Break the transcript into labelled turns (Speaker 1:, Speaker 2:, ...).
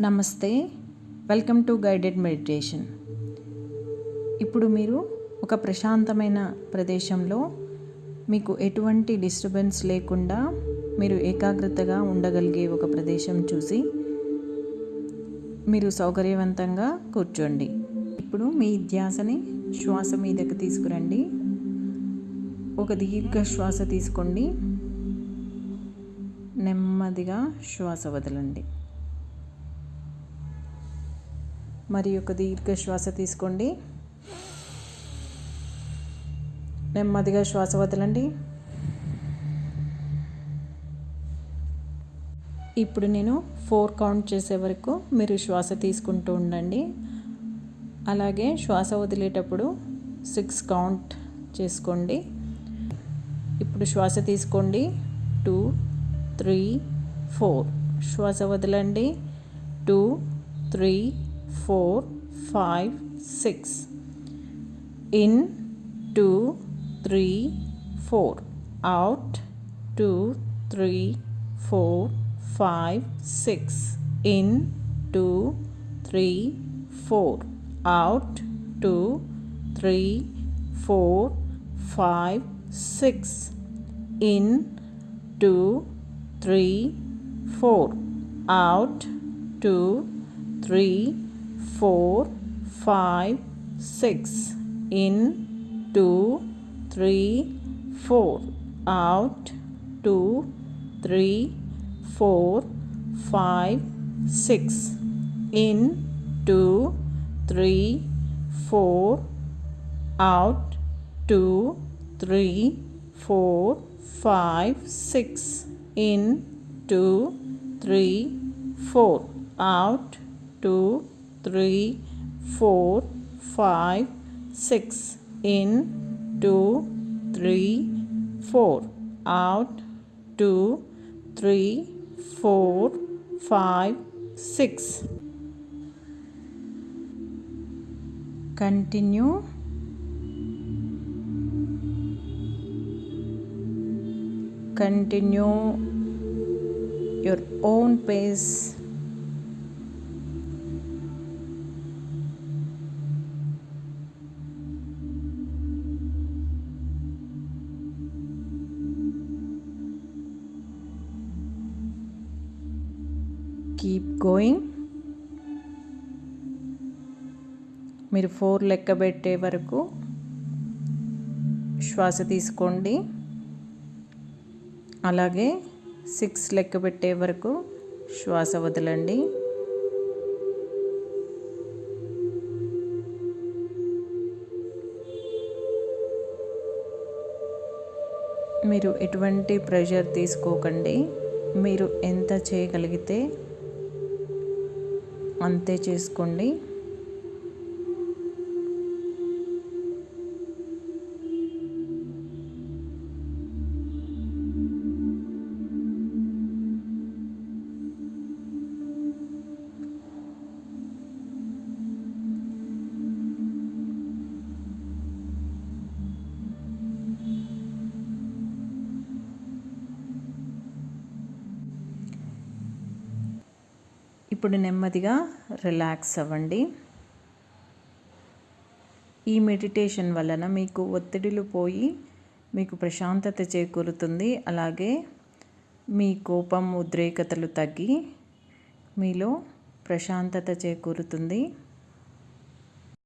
Speaker 1: నమస్తే welcome to guided meditation. ఇప్పుడు మీరు ఒక ప్రశాంతమైన ప్రదేశంలో మీకు ఎటువంటి డిస్టర్బెన్స్ లేకుండా మీరు ఏకాగ్రతగా ఉండగలిగే ఒక ప్రదేశం చూసి మీరు సౌకర్యవంతంగా కూర్చోండి. ఇప్పుడు మీ ధ్యాసని శ్వాస మీదకి తీసుకురండి. ఒక దీర్ఘ శ్వాస తీసుకోండి. నెమ్మదిగా శ్వాస వదలండి. మరి ఒక దీర్ఘ శ్వాస తీసుకోండి. నెమ్మదిగా శ్వాస వదలండి. ఇప్పుడు నేను ఫోర్ కౌంట్ చేసే వరకు మీరు శ్వాస తీసుకుంటూ ఉండండి. అలాగే శ్వాస వదిలేటప్పుడు సిక్స్ కౌంట్ చేసుకోండి. ఇప్పుడు శ్వాస తీసుకోండి. Two three four. శ్వాస వదలండి. Two three four, five, six. In, two, three, four. Out, two, three, four, five, six. In, two, three, four. Out, two, three, four, five, six. In, two, three, four. Out, two, three, four, five, six. In, two, three, four. Out, two, three, four, five, six. In, two, three, four. Out, two, three, four, five, six. In, two, three, four. Out, two, three, four, five, six. In, two, three, four. Out, two, three, four, five, six. Continue. Continue your own pace. Keep going మీరు four లెక్క పెట్టే వరకు శ్వాస తీసుకోండి. అలాగే six లెక్క పెట్టే వరకు శ్వాస వదలండి. మీరు ఎటువంటి ప్రెషర్ తీసుకోకండి. మీరు ఎంత చేయగలిగితే అంతే చేసుకోండి. ఇప్పుడు నెమ్మదిగా రిలాక్స్ అవ్వండి. ఈ మెడిటేషన్ వలన మీకు ఒత్తిడిలు పోయి మీకు ప్రశాంతత చేకూరుతుంది. అలాగే మీ కోపం ఉద్రేకతలు తగ్గి మీలో ప్రశాంతత చేకూరుతుంది.